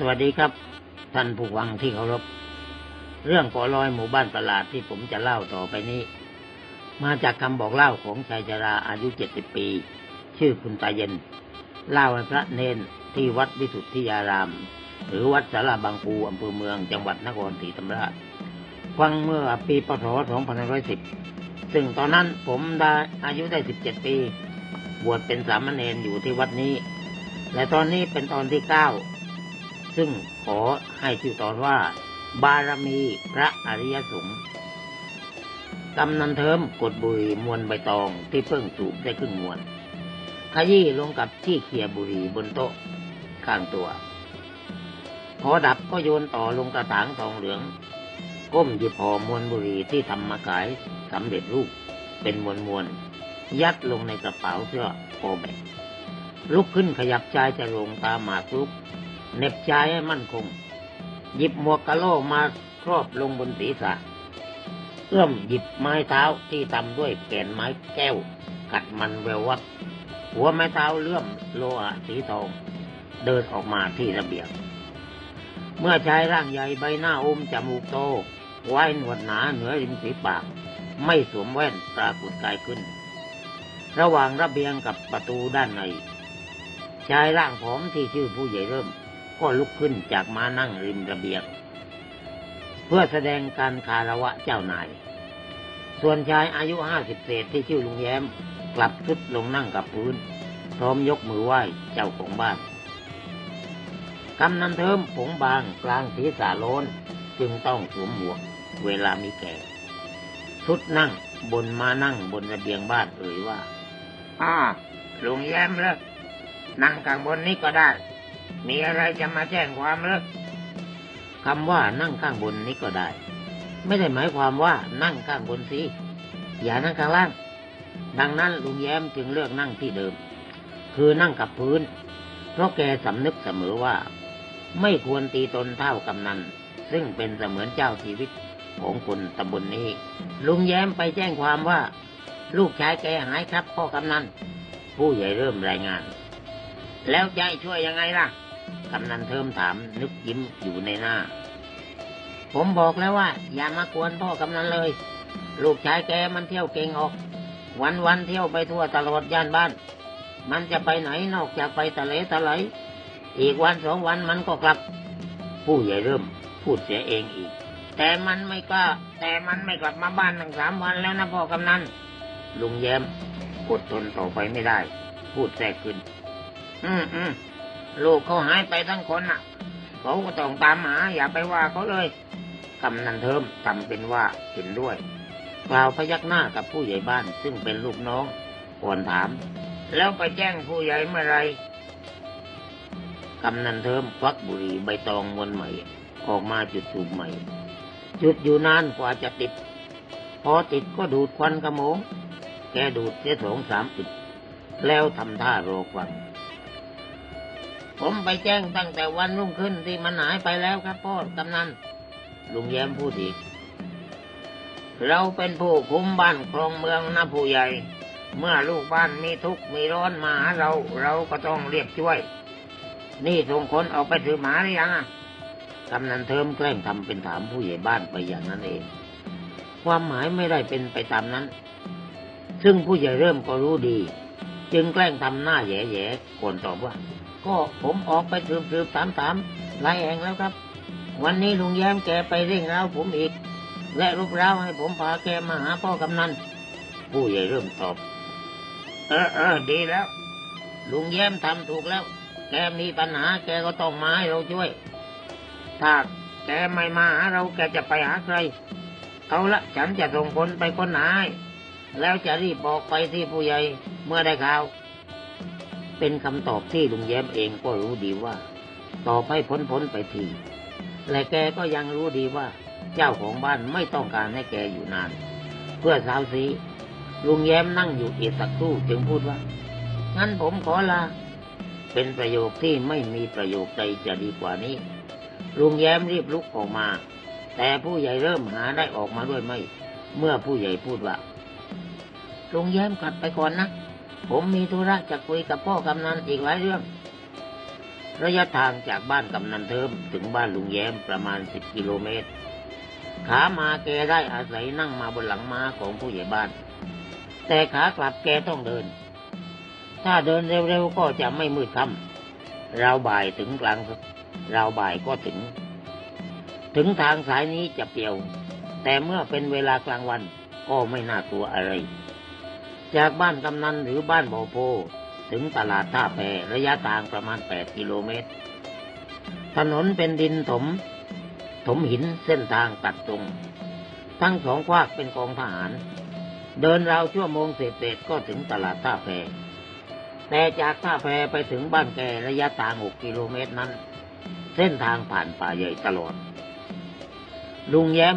สวัสดีครับ ท่านผู้ฟังที่เคารพ เรื่องก่อลอยหมู่บ้านตลาดที่ผมจะเล่าต่อไปนี้ มาจากคำบอกเล่าของชายชราอายุเจ็ดสิบปี ชื่อคุณตาเย็น เล่าให้พระเนนที่วัดวิสุทธิยาราม หรือวัดสาราบางปูอำเภอเมืองจังหวัดนครศรีธรรมราชฟังเมื่อปีพศ 2510 ซึ่งตอนนั้นผมได้อายุได้ 17 ปี บวชเป็นสามเณรอยู่ที่วัดนี้ และตอนนี้เป็นตอนที่เก้าซึ่งขอให้ชื่อตอนว่า บารมีพระอริยสงฆ์กำนันเทิมกดบุหรี่มวนใบตองที่เพิ่งสูบได้ครึ่งมวนขยี้ลงกับที่เขียบุหรี่บนโต๊ะข้างตัว พอดับก็โยนต่อลงกระถางทองเหลือง ก้มหยิบห่อมวนบุหรี่ที่ทำมาขายสำเร็จรูปเป็นมวนมวนๆยัดลงในกระเป๋าเสื้อโอแบกลุกขึ้นขยับชายจะลงตามหมากรุกเหน็บชายให้มั่นคง หยิบหมวกกะโหลมาครอบลงบนศีรษะเอื้อมหยิบไม้เท้าที่ทำด้วยแก่นไม้แก้ว กัดมันแวววับหัวไม้เท้าเลื่อมโลหะสีทอง เดินออกมาที่ระเบียง เมื่อชายร่างใหญ่ใบหน้าอมจมูกโต ไว้หนวดหนาเหนือริมฝีปาก ไม่สวมแว่นปรากฏกายขึ้น ระหว่างระเบียงกับประตูด้านใน ชายร่างผอมที่ชื่อผู้ใหญ่เริ่ม ก็ลุกขึ้นจากมานั่งริมระเบียง เพื่อแสดงการคารวะเจ้านาย ส่วนชายอายุห้าสิบเศษที่ชื่อลุงแย้ม กลับทุดลงนั่งกับพื้น พร้อมยกมือไหว้เจ้าของบ้าน กำนันเทิมผมบางกลางศีรษะโลนจึงต้องสวมหมวกเวลามีแก่ทุดนั่งบนมานั่งบนระเบียงบ้านเอ่ยว่าอ้าลุงแย้มเลิกนั่งข้างบนนี้ก็ได้ มีอะไรจะมาแจ้งความเลิกคำว่านั่งข้างบนนี้ก็ได้ ไม่ได้หมายความว่านั่งข้างบนสิอย่านั่งข้างล่าง ดังนั้นลุงแย้มจึงเลือกนั่งที่เดิม คือนั่งกับพื้น เพราะแกสำนึกเสมอว่า ไม่ควรตีตนเท่ากำนัน ซึ่งเป็นเสมือนเจ้าชีวิตของคนตำบลนนี้ ลุงแย้มไปแจ้งความว่า ลูกชายแกหายครับพ่อกำนัน ผู้ใหญ่เริ่มรายงาน แล้วจะช่วยยังไงล่ะ กำนันเทิมถามนึกยิ้มอยู่ในหน้า ผมบอกแล้วว่า อย่ามากวนพ่อกำนันเลย ลูกชายแกมันเที่ยวเก่งออก วันวันๆเที่ยวไปทั่วตลอดย่านบ้าน มันจะไปไหนนอกจากไปทะเลทลาย อีกวันสองวันมันก็กลับ ผู้ใหญ่เริ่มพูดเสียเองอีก แต่มันไม่กล้าแต่มันไม่กลับมาบ้านตั้งสามวันแล้วนะพ่อกำนันลุงแย้มอดทนต่อไปไม่ได้ พูดแทรกขึ้น อืมอืมลูกเขาหายไปทั้งคนน่ะ เขาก็ต้องตามหา อย่าไปว่าเขาเลยกำนันเทิมทำเป็นว่าเห็นด้วยกล่าวพยักหน้ากับผู้ใหญ่บ้านซึ่งเป็นลูกน้องก่อนถาม แล้วไปแจ้งผู้ใหญ่เมื่อไร กำนันเทิมควักบุหรี่ใบตองมวนใหม่ ออกมาจุดสูบใหม่ จุดอยู่นานกว่าจะติด พอติดก็ดูดควันกระโมง แกดูดเสียสองสามอึดแล้วทำท่ารอฟังผมไปแจ้งตั้งแต่วันรุ่งขึ้นที่มันหายไปแล้วครับพ่อกำนันลุงแย้มพูดอีก เราเป็นผู้คุมบ้านครองเมืองนะผู้ใหญ่ เมื่อลูกบ้านมีทุกข์มีร้อนมาหาเรา เราก็ต้องเรียกช่วย นี่ส่งคนออกไปถือหมาหรือยังกำนันเทิมแกล้งทำเป็นถามผู้ใหญ่บ้านไปอย่างนั้นเอง ความหมายไม่ได้เป็นไปตามนั้น ซึ่งผู้ใหญ่เริ่มก็รู้ดี จึงแกล้งทำหน้าแย่ๆก่อนตอบว่า ก็ผมออกไปสืบๆถามๆหลายแห่งแล้วครับ วันนี้ลุงแย้มแกไปเร่งเร้าผมอีก และรุกเร้าให้ผมพาแกมาหาพ่อกำนันผู้ใหญ่เริ่มตอบ เออเออดีแล้ว ลุงแย้มทำถูกแล้ว แกมีปัญหาแกก็ต้องมาให้เราช่วย ถ้าแกไม่มาหาเราแกจะไปหาใคร เอาละฉันจะส่งคนไปค้นหาให้แล้วจะรีบบอกไปที่ผู้ใหญ่เมื่อได้ข่าว เป็นคำตอบที่ลุงแย้มเองก็รู้ดีว่า ตอบให้พ้นพ้นๆไปทีและแกก็ยังรู้ดีว่า เจ้าของบ้านไม่ต้องการให้แกอยู่นาน เพื่อสาวสีลุงแย้มนั่งอยู่อีกสักครู่จึงพูดว่างั้นผมขอลา เป็นประโยคที่ไม่มีประโยคใดจะดีกว่านี้ ลุงแย้มรีบลุกออกมา แต่ผู้ใหญ่เริ่มหาได้ออกมาด้วยไม่ เมื่อผู้ใหญ่พูดว่าลุงแย้มกลับไปก่อนนะ ผมมีธุระจะคุยกับพ่อกำนันอีกหลายเรื่อง ระยะทางจากบ้านกำนันเทิมถึงบ้านลุงแย้มประมาณสิบกิโลเมตร ขามาแกได้อาศัยนั่งมาบนหลังม้าของผู้ใหญ่บ้าน แต่ขากลับแกต้องเดิน ถ้าเดินเร็วๆก็จะไม่มืดค่ำราวบ่ายถึงกลางราวบ่ายก็ถึง ถึงทางสายนี้จะเปลี่ยว แต่เมื่อเป็นเวลากลางวันก็ไม่น่ากลัวอะไร จากบ้านกำนันหรือบ้านบ่อโพ ถึงตลาดท่าแพระยะทางประมาณ8กิโลเมตร ถนนเป็นดินถม ถมหินเส้นทางตัดตรง ทั้งสองขวากเป็นกองทหาร เดินราวชั่วโมงเศษๆก็ถึงตลาดท่าแพ แต่จากท่าแพไปถึงบ้านแกระยะทาง6กิโลเมตรนั้น เส้นทางผ่านป่าใหญ่ตลอด ลุงแย้ม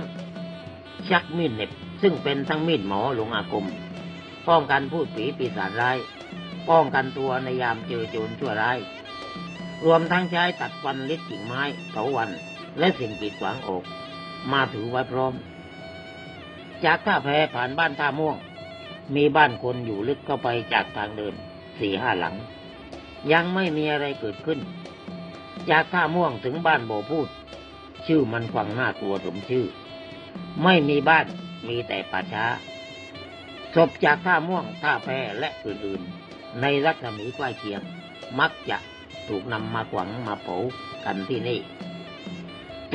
ชักมีดเน็บ ซึ่งเป็นทั้งมีดหมอหลวงอาคม ป้องกันพูดผีปีศาจร้าย ป้องกันตัวในยามเจอโจรชั่วร้าย รวมทั้งใช้ตัดฟันลิดกิ่งไม้เถาวัน และสิ่งกีดขวางออก มาถือไว้พร้อม จากท่าแพผ่านบ้านท่าม่วง มีบ้านคนอยู่ลึกเข้าไปจากทางเดิน สี่ห้าหลัง ยังไม่มีอะไรเกิดขึ้น จากท่าม่วงถึงบ้านโบพูด ชื่อมันฟังหน่ากลัวสมชื่อ ไม่มีบ้านมีแต่ป่าช้า ศพจากท่าม่วงท่าแพและอื่นๆ ในรัศมีใกล้เคียง มักจะถูกนำมาขวังมาเผากันที่นี่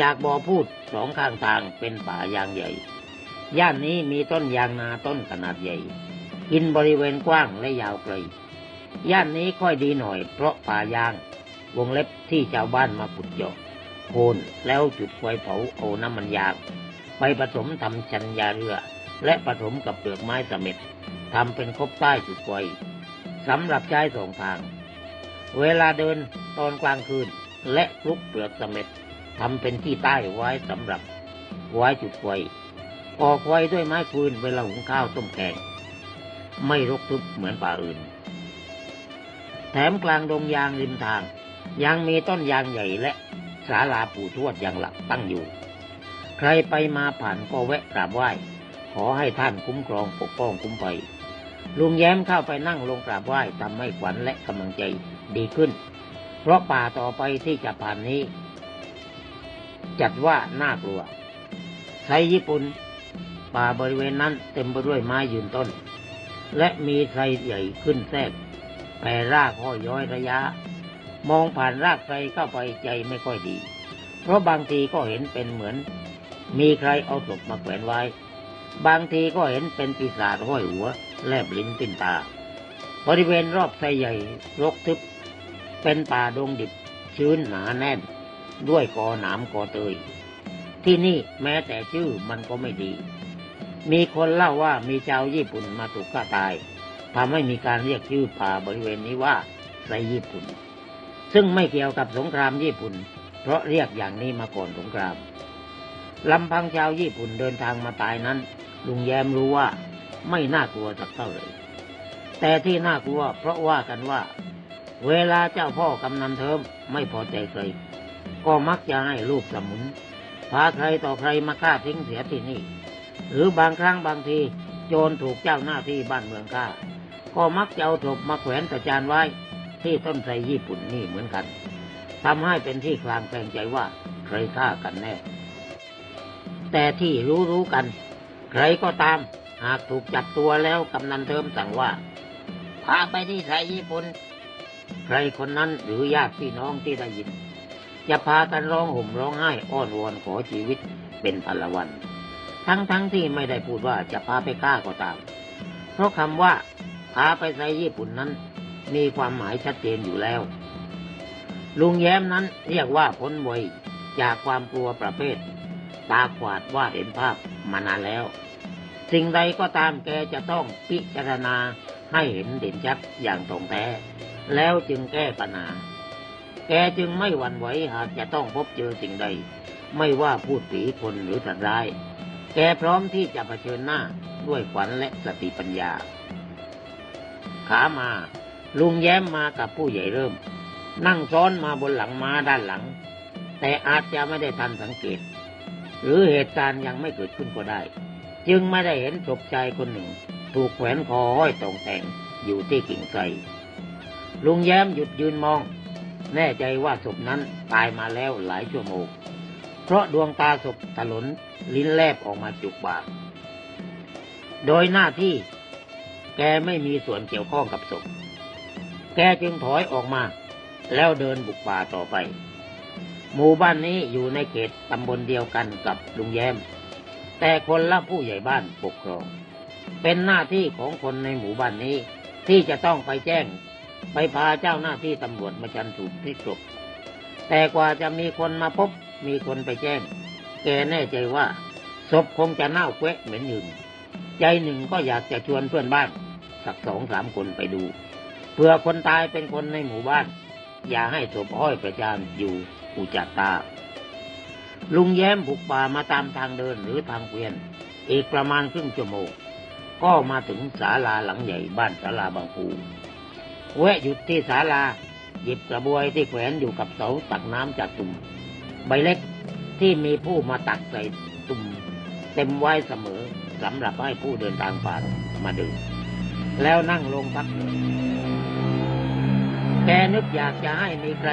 จากบ่อพูดสองข้างทางเป็นป่ายางใหญ่ ย่านนี้มีต้นยางนาต้นขนาดใหญ่ กินบริเวณกว้างและยาวไกล ย่านนี้ค่อยดีหน่อยเพราะป่ายาง วงเล็บที่ชาวบ้านมาขุดเจาะโคนแล้วจุดไฟเผาเอาน้ำมันยาง ไปผสมทำชันยาเรือ และผสมกับเปลือกไม้เสม็ดทำเป็นคบใต้จุดไฟสำหรับใช้สองทาง เวลาเดินตอนกลางคืนและคลุกเปลือกเสม็ดทำเป็นที่ใต้ไว้สำหรับไว้จุดไฟออกไว้ด้วยไม้ฟืนเวลาหุงข้าวต้มแกง ไม่รกทึบเหมือนป่าอื่น ถมกลางดงยางริมทาง ยังมีต้นยางใหญ่และศาลาปู่ทวดอย่างหลักตั้งอยู่ ใครไปมาผ่านก็แวะกราบไหว้ ขอให้ท่านคุ้มครองปกป้องคุ้มภัยลุงแย้มเข้าไปนั่งลงกราบไหว้ทำให้ขวัญและกำลังใจดีขึ้น เพราะป่าต่อไปที่จะผ่านนี้ จัดว่าน่ากลัวไทยญี่ปุ่น ป่าบริเวณนั้นเต็มไปด้วยไม้ยืนต้น และมีไทรใหญ่ขึ้นแทรก แผ่รากห้อยย้อยระยะ มองผ่านรากไทรเข้าไปใจไม่ค่อยดี เพราะบางทีก็เห็นเป็นเหมือน มีใครเอาศพมาแขวนไว้ บางทีก็เห็นเป็นปีศาจห้อยหัว แลบลิ้นปิ้นตา บริเวณรอบไทรใหญ่รกทึบ เป็นป่าดงดิบชื้นหนาแน่น ด้วยกอหนามกอเตย ที่นี่แม้แต่ชื่อมันก็ไม่ดี มีคนเล่าว่ามีชาวญี่ปุ่นมาถูกฆ่าตาย ทำให้มีการเรียกชื่อป่าบริเวณนี้ว่าไซญี่ปุ่น ซึ่งไม่เกี่ยวกับสงครามญี่ปุ่น เพราะเรียกอย่างนี้มาก่อนสงครามลำพังชาวญี่ปุ่นเดินทางมาตายนั้น ลุงแย้มรู้ว่าไม่น่ากลัวสักเท่าเลยแต่ที่น่ากลัวเพราะว่ากันว่า เวลาเจ้าพ่อกำนันเทิมไม่พอใจใคร ก็มักจะให้ลูกสมุน พาใครต่อใครมาฆ่าทิ้งเสียที่นี่ หรือบางครั้งบางทีโจรถูกเจ้าหน้าที่บ้านเมืองฆ่า ก็มักจะเอาศพมาแขวนประจานไว้ ที่ต้นไทรญี่ปุ่นนี่เหมือนกันทำให้เป็นที่คลางแคลงใจว่าใครฆ่ากันแน่ แต่ที่รู้รู้ๆกัน ใครก็ตาม หากถูกจับตัวแล้วกำนันเทิมสั่งว่าพาไปที่ไทยญี่ปุ่น ใครคนนั้นหรือญาติพี่น้องที่ได้ยินจะพากันร้องห่มร้องไห้อ้อนวอนขอชีวิตเป็นพลวัน ทั้งๆทที่ไม่ได้พูดว่าจะพาไปฆ่าก็ตาม เพราะคำว่า พาไปไทยญี่ปุ่นนั้น มีความหมายชัดเจนอยู่แล้ว ลุงแย้มนั้นเรียกว่าพ้นไวยจากความกลัวประเภท ตาขวาดว่าเห็นภาพมานานแล้ว สิ่งใดก็ตามแกจะต้องพิจารณาให้เห็นเด่นชัดอย่างตรงแท้ แล้วจึงแก้ปัญหา แกจึงไม่หวั่นไหวหากจะต้องพบเจอสิ่งใด ไม่ว่าพูดผีคนหรือสัตว์ร้าย แกพร้อมที่จะเผชิญหน้าด้วยขวัญและสติปัญญา ขามา ลุงแย้มมากับผู้ใหญ่เริ่ม นั่งซ้อนมาบนหลังม้าด้านหลัง แต่อาจจะไม่ได้ทันสังเกต หรือเหตุการณ์ยังไม่เกิดขึ้นก็ได้ จึงไม่ได้เห็นศพชายคนหนึ่ง ถูกแขวนคอห้อยตรงแต่งอยู่ที่กิ่งไทรลุงแย้มหยุดยืนมอง แน่ใจว่าศพนั้นตายมาแล้วหลายชั่วโมงเพราะดวงตาศพถลนลิ้นแลบออกมาจุกปาก โดยหน้าที่ แกไม่มีส่วนเกี่ยวข้องกับศพ แกจึงถอยออกมา แล้วเดินบุกป่าต่อไป หมู่บ้านนี้อยู่ในเขตตำบลเดียวกันกับลุงแย้ม แต่คนละผู้ใหญ่บ้านปกครอง เป็นหน้าที่ของคนในหมู่บ้านนี้ ที่จะต้องไปแจ้ง ไปพาเจ้าหน้าที่ตำรวจมาชันสูตรที่ศพแต่กว่าจะมีคนมาพบ มีคนไปแจ้ง แกแน่ใจว่าศพคงจะเน่าเกะเหม็นหนึ่ง ใจหนึ่งก็อยากจะชวนเพื่อนบ้าน สักสองสามคนไปดูเพื่อคนตายเป็นคนในหมู่บ้าน อย่าให้ศพห้อยประจานอยู่อุจจาตา ลุงแย้มบุกป่ามาตามทางเดินหรือทางเกวียน อีกประมาณครึ่งชั่วโมงก็มาถึงศาลาหลังใหญ่บ้านศาลาบางปูแวะหยุดที่ศาลา หยิบกระบวยที่แขวนอยู่กับเสาตักน้ำจากตุ่ม ใบเล็กที่มีผู้มาตักใส่ตุ่ม เต็มไว้เสมอสำหรับให้ผู้เดินทางผ่านมาดื่ม แล้วนั่งลงพักหนึ่งแกนึกอยากจะให้มีใคร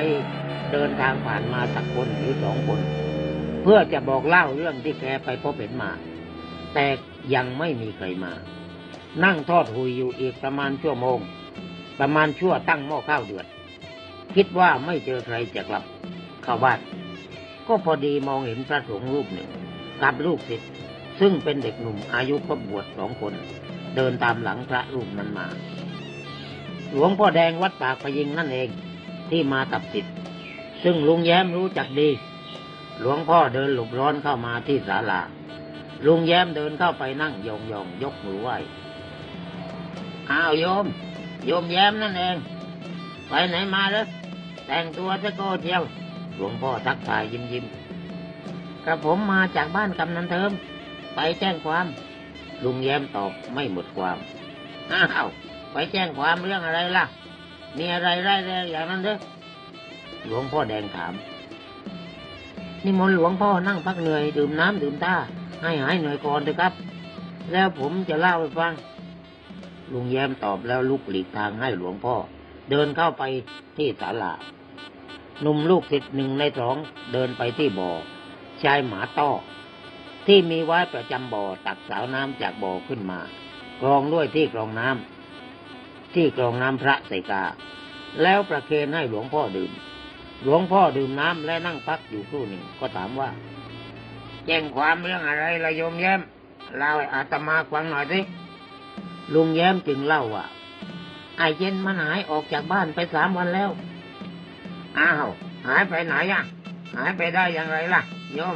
เดินทางผ่านมาสักคนหรือสองคน เพื่อจะบอกเล่าเรื่องที่แกไปพบเห็นมา แต่ยังไม่มีใครมา นั่งทอดหุยอยู่อีกประมาณชั่วโมง ประมาณชั่วตั้งหม้อข้าวเดือด คิดว่าไม่เจอใครจะกลับเข้าบ้านก็พอดีมองเห็นพระสงฆ์รูปหนึ่งกับลูกศิษย์ซึ่งเป็นเด็กหนุ่มอายุครบบวชสองคน เดินตามหลังพระรูปนั้นมา หลวงพ่อแดงวัดปากพยิงนั่นเองที่มาตับสิทธิ์ซึ่งลุงแย้มรู้จักดี หลวงพ่อเดินหลบร้อนเข้ามาที่ศาลาลุงแย้มเดินเข้าไปนั่งยองๆยกมือไหว้อ้าวโยม โยมแย้มนั่นเอง ไปไหนมาเลยแต่งตัวจะโกเที่ยว หลวงพ่อทักทายยิ้มยิ้มกระผมมาจากบ้านกำนันเทิม ไปแจ้งความ ลุงแย้มตอบไม่หมดความอ้าวไปแจ้งความเรื่องอะไรล่ะ มีอะไรไร้แรงอย่างนั้นเด้อหลวงพ่อแดงถามนิมนหลวงพ่อนั่งพักเหนื่อยดื่มน้ำดื่มท่าให้หายเหนื่อยก่อนเถอะครับ แล้วผมจะเล่าให้ฟัง ลุงแย้มตอบแล้วลุกหลีกทางให้หลวงพ่อ เดินเข้าไปที่ศาลาหนุ่มลูกศิษย์หนึ่งในสองเดินไปที่บ่อชายหมาต้อ ที่มีไว้ประจำบ่อตักสาวน้ำจากบ่อขึ้นมากรองด้วยที่กรองน้ำที่กรองน้ำพระใสกา แล้วประเคนให้หลวงพ่อดื่ม หลวงพ่อดื่มน้ำและนั่งพักอยู่ครู่หนึ่งก็ถามว่า แจ้งความเรื่องอะไรละโยมแย้มเล่าให้อาตมาฟังหน่อยสิลุงแย้มจึงเล่าว่าไอเย็นมันหายออกจากบ้านไปสามวันแล้ว อ้าว หายไปไหนอะ หายไปได้อย่างไรล่ะ โยม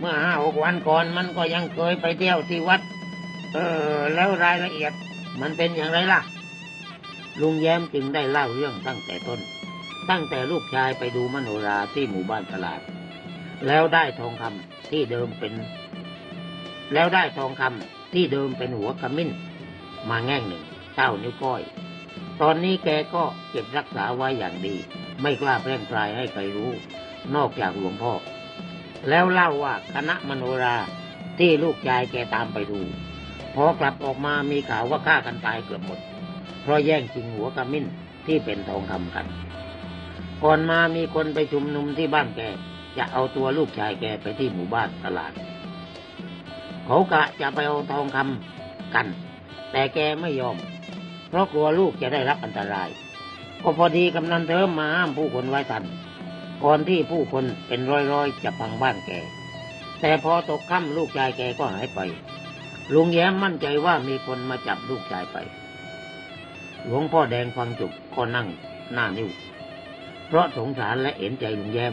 เมื่อห้าหกวันก่อนมันก็ยังเคยไปเที่ยวที่วัด เออ แล้วรายละเอียด มันเป็นอย่างไรล่ะ ลุงแย้มจึงได้เล่าเรื่องตั้งแต่ต้น ตั้งแต่ลูกชายไปดูมโนราที่หมู่บ้านตลาด แล้วได้ทองคำที่เดิมเป็น แล้วได้ทองคำที่เดิมเป็นหัวขมิ้น มาแง่งหนึ่งเต้านิ้วก้อย ตอนนี้แกก็เก็บรักษาไว้อย่างดี ไม่กล้าแพร่งพรายให้ใครรู้ นอกจากหลวงพ่อ แล้วเล่าว่าคณะมโนราที่ลูกชายแกตามไปดู พอกลับออกมามีข่าวว่าฆ่ากันตายเกือบหมด เพราะแย่งชิงหัวขมิ้นที่เป็นทองคำกัน ก่อนมามีคนไปชุมนุมที่บ้านแก จะเอาตัวลูกชายแกไปที่หมู่บ้านตลาด เขากะจะไปเอาทองคำกัน แต่แกไม่ยอม เพราะกลัวลูกจะได้รับอันตราย ก็พอดีกำนันเทิมมาห้ามผู้คนไว้ทัน ก่อนที่ผู้คนเป็นร้อยๆจะพังบ้านแก แต่พอตกค่ำลูกชายแกก็หายไป ลุงแย้มมั่นใจว่ามีคนมาจับลูกชายไป หลวงพ่อแดงฟังจบก็นั่งหน้านิ้ว เพราะสงสารและเห็นใจลุงแย้ม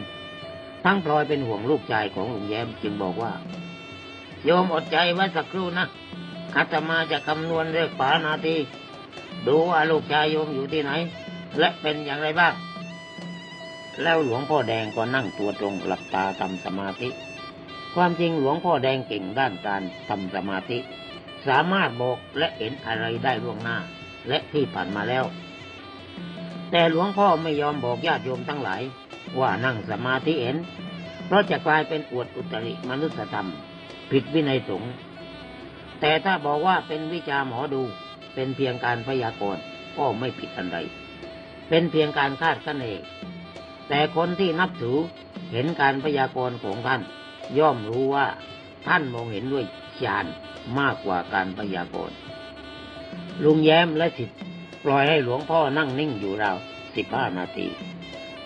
ทั้งพลอยเป็นห่วงลูกชายของลุงแย้มจึงบอกว่า โยมอดใจไว้สักครู่นะอาตมาจะคำนวณเลขปานาทีดูว่าลูกชายโยมอยู่ที่ไหน และเป็นอย่างไรบ้าง แล้วหลวงพ่อแดงก็นั่งตัวตรงหลับตาทำสมาธิ ความจริงหลวงพ่อแดงเก่งด้านการทำสมาธิ สามารถบอกและเห็นอะไรได้ล่วงหน้า และที่ผ่านมาแล้ว แต่หลวงพ่อไม่ยอมบอกญาติโยมทั้งหลาย ว่านั่งสมาธิเห็น เพราะจะกลายเป็นอวดอุตริมนุสธรรม ผิดวินัยสงฆ์แต่ถ้าบอกว่าเป็นวิชาหมอดู เป็นเพียงการพยากรณ์ก็ไม่ผิดอันใดเป็นเพียงการคาดคะเน แต่คนที่นับถือเห็นการพยากรณ์ของท่าน ย่อมรู้ว่าท่านมองเห็นด้วยญาณมากกว่าการพยากรณ์ลุงแย้มและสิทธิ์ปล่อยให้หลวงพ่อนั่งนิ่งอยู่ราวสิบห้านาที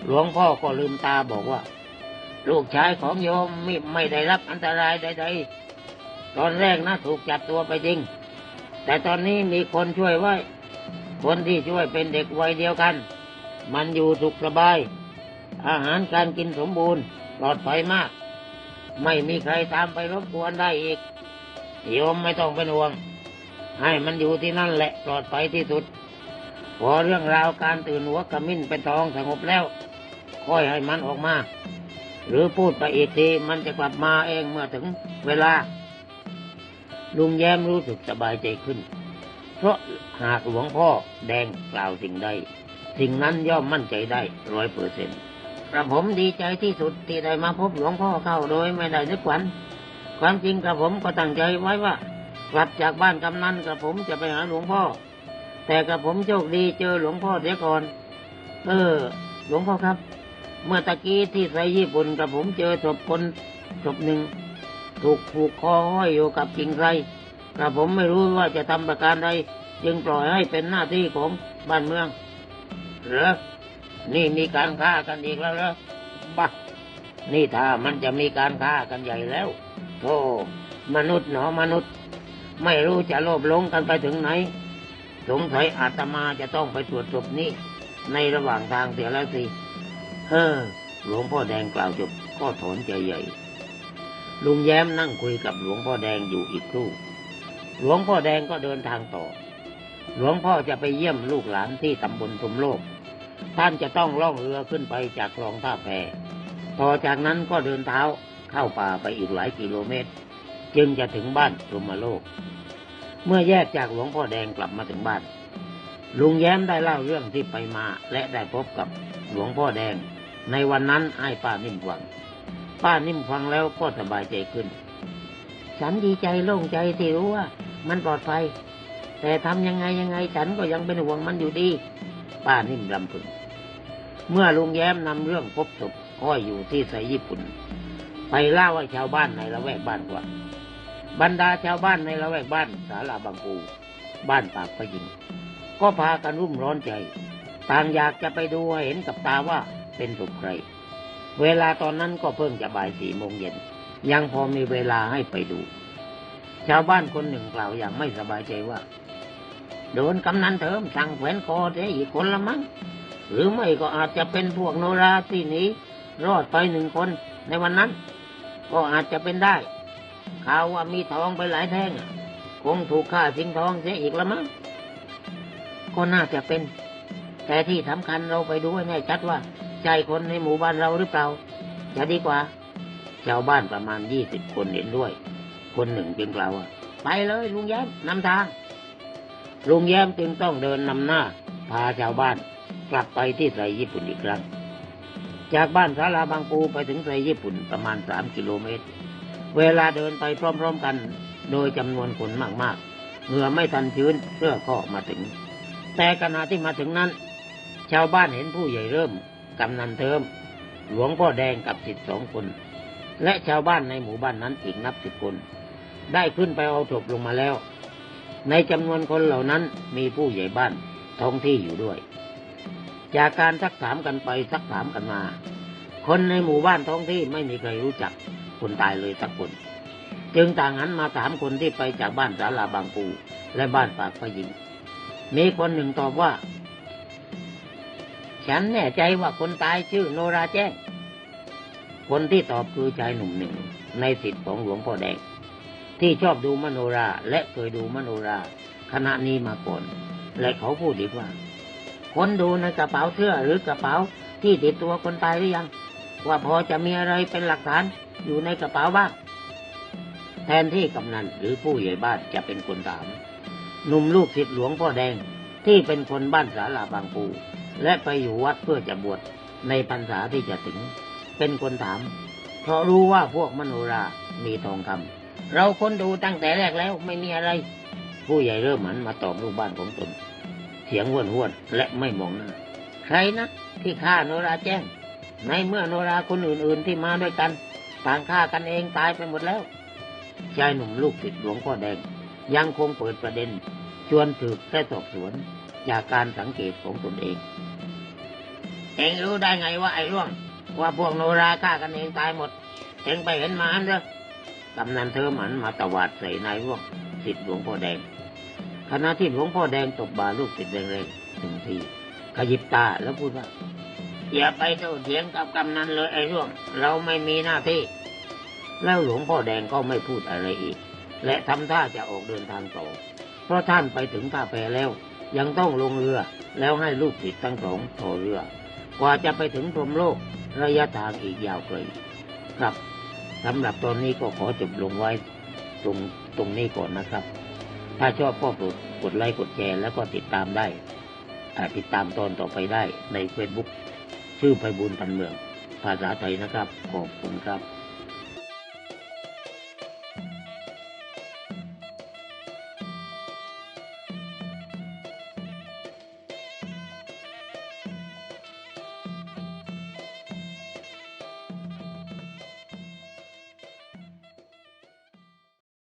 หลวงพ่อก็ลืมตาบอกว่า ลูกชายของโยมไม่ไม่ได้รับอันตรายใดๆ ตอนแรกนะถูกจับตัวไปจริง แต่ตอนนี้มีคนช่วยไว้ คนที่ช่วยเป็นเด็กวัยเดียวกัน มันอยู่สุขสบาย อาหารการกินสมบูรณ์ปลอดภัยมาก ไม่มีใครตามไปรบกวนได้อีกโยมไม่ต้องเป็นห่วง ให้มันอยู่ที่นั่นแหละปลอดภัยที่สุด พอเรื่องราวการตื่นหัวกระมิ้นเป็นทองสงบแล้ว ค่อยให้มันออกมา หรือพูดไปอีกทีมันจะกลับมาเองเมื่อถึงเวลา ลุงแย้มรู้สึกสบายใจขึ้น เพราะหากหลวงพ่อแดงกล่าวสิ่งใด สิ่งนั้นย่อมมั่นใจได้ร้อยเปอร์เซ็นต์ กระผมดีใจที่สุดที่ได้มาพบหลวงพ่อเข้าโดยไม่ได้นึกหวันความจริงกระผมก็ตั้งใจไว้ว่ากลับจากบ้านกำนันกระผมจะไปหาหลวงพ่อ แต่กระผมโชคดีเจอหลวงพ่อเสียก่อน เออ หลวงพ่อครับ เมื่อตะกี้ที่ไซญี่ปุ่นกระผมเจอศพคนศพหนึ่ง ถูกผูกคอห้อยอยู่กับกิ่งไทรกระผมไม่รู้ว่าจะทำประการใดจึงปล่อยให้เป็นหน้าที่ของบ้านเมือง เหรอ นี่มีการฆ่ากันอีกแล้วเหรอบ้านี่ถ้ามันจะมีการฆ่ากันใหญ่แล้วโธ่มนุษย์หนอมนุษย์ ไม่รู้จะโลภหลงกันไปถึงไหน สงสัยอาตมาจะต้องไปตรวจศพนี้ ในระหว่างทางเสียแล้วสิเออหลวงพ่อแดงกล่าวจบก็ถอนใจใหญ่ ลุงแย้มนั่งคุยกับหลวงพ่อแดงอยู่อีกครู่ หลวงพ่อแดงก็เดินทางต่อ หลวงพ่อจะไปเยี่ยมลูกหลานที่ตำบลทุมโลก ท่านจะต้องล่องเรือขึ้นไปจากคลองท่าแพต่อจากนั้นก็เดินเท้าเข้าป่าไปอีกหลายกิโลเมตร จึงจะถึงบ้านทุมาโลก เมื่อแยกจากหลวงพ่อแดงกลับมาถึงบ้าน ลุงแย้มได้เล่าเรื่องที่ไปมาและได้พบกับหลวงพ่อแดง ในวันนั้นให้ป้านิ่มฟัง ป้านิ่มฟังแล้วก็สบายใจขึ้น ฉันดีใจโล่งใจที่รู้ว่า มันปลอดภัย แต่ทำยังไงยังไงฉันก็ยังเป็นห่วงมันอยู่ดี ป้านิ่มรำพึง เมื่อลุงแย้มนำเรื่องพบศพห้อยอยู่ที่ไสญี่ปุ่น ไปเล่าให้ชาวบ้านในละแวกบ้านกว่าบรรดาชาวบ้านในละแวกบ้านสาลาบางปู บ้านปากพะยิง ก็พากันรุ่มร้อนใจ ต่างอยากจะไปดูให้เห็นกับตาว่าเป็นศพใคร เวลาตอนนั้นก็เพิ่งจะบ่ายสี่โมงเย็น ยังพอมีเวลาให้ไปดู ชาวบ้านคนหนึ่งกล่าวอย่างไม่สบายใจว่า โดนกำนันเถิมสั่งแขวนคอเสียอีกคนละมั้ง หรือไม่ก็อาจจะเป็นพวกโนราที่นีรอดไปหนึ่งคนในวันนั้น ก็อาจจะเป็นได้ข่าวว่ามีทองไปหลายแท่งคงถูกฆ่าสิงทองเสียอีกละมั้ง ก็น่าจะเป็น แต่ที่สำคัญเราไปดูให้แน่ชัดว่าใช่คนในหมู่บ้านเราหรือเปล่า จะดีกว่า ชาวบ้านประมาณยี่สิบคนเห็นด้วย คนหนึ่งจึงกล่าวว่าไปเลยลุงแย้มนำทาง ลุงแย้มจึงต้องเดินนำหน้า พาชาวบ้านกลับไปที่ไทยญี่ปุ่นอีกครั้ง จากบ้านสาลาบางปูไปถึงไทยญี่ปุ่นประมาณสามกิโลเมตร เวลาเดินไปพร้อมๆกัน โดยจำนวนคนมากๆเหงื่อไม่ทันชื้นเสื้อก็มาถึง แต่ขณะที่มาถึงนั้น ชาวบ้านเห็นผู้ใหญ่เริ่มกำนันเทิม หลวงพ่อแดงกับสิทธิสองคน และชาวบ้านในหมู่บ้านนั้นอีกนับสิบคน ได้ขึ้นไปเอาศพลงมาแล้ว ในจำนวนคนเหล่านั้นมีผู้ใหญ่บ้านท้องที่อยู่ด้วย จากการซักถามกันไปซักถามกันมา คนในหมู่บ้านท้องที่ไม่มีใครรู้จักคนตายเลยสักคน จึงต่างหันมาถามคนที่ไปจากบ้านสาลาบางปูและบ้านปากพยิงมีคนหนึ่งตอบว่า ฉันแน่ใจว่าคนตายชื่อโนราแจ้ง คนที่ตอบคือชายหนุ่มหนึ่ง ในสิทธิ์ของหลวงพ่อแดง ที่ชอบดูมโนราและเคยดูมโนราขณะนี้มาก่อนและเขาพูดอีกว่า คนดูในกระเป๋าเสื้อหรือกระเป๋าที่ติดตัวคนตายหรือยัง ว่าพอจะมีอะไรเป็นหลักฐานอยู่ในกระเป๋าบ้างแทนที่กำนันหรือผู้ใหญ่บ้านจะเป็นคนถามหนุ่มลูกศิษย์หลวงพ่อแดงที่เป็นคนบ้านสาลาบางปู และไปอยู่วัดเพื่อจะบวชในพรรษาที่จะถึง เป็นคนถาม เพราะรู้ว่าพวกมโนรามีทองคำ เราค้นดูตั้งแต่แรกแล้วไม่มีอะไร ผู้ใหญ่เริ่มหันมาตอบลูกบ้านของตน เสียงห้วนห้วนและไม่มองหน้าใครนะที่ฆ่าโนราแจ้ง ในเมื่อโนราคนอื่นๆที่มาด้วยกัน ต่างฆ่ากันเองตายไปหมดแล้วชายหนุ่มลูกศิษย์หลวงพ่อแดง ยังคงเปิดประเด็น ชวนสืบและสอบสวนจากการสังเกตของตนเอง เองรู้ได้ไงว่าไอ้ร่วง ว่าพวกโนราฆ่ากันเองตายหมด เองไปเห็นมาอันเด้อ กำนันเธอหมันมาตวาดใส่นายร่วงศิษย์หลวงพ่อแดงขณะที่หลวงพ่อแดงตบบ่าลูกศิษย์แรงๆหนึ่งทีขยิบตาแล้วพูดว่า อย่าไปโต้เถียงกับกำนันเลยไอ้ร่วง เราไม่มีหน้าที่ แล้วหลวงพ่อแดงก็ไม่พูดอะไรอีก และทำท่าจะออกเดินทางต่อ เพราะท่านไปถึงท่าแพแล้ว ยังต้องลงเรือแล้วให้ลูกศิษย์ทั้งสองต่อเรือ กว่าจะไปถึงพรหมโลกระยะทางอีกยาวไกลครับ สำหรับตอนนี้ก็ขอจบลงไว้ตรงตรงนี้ก่อนนะครับ ถ้าชอบก็กดกดไลค์กดแชร์แล้วก็ติดตามได้ติดตามตอนต่อไปได้ในเฟซบุ๊กชื่อไพบุญพันเมือง ภาษาไทยนะครับ ขอบคุณครับ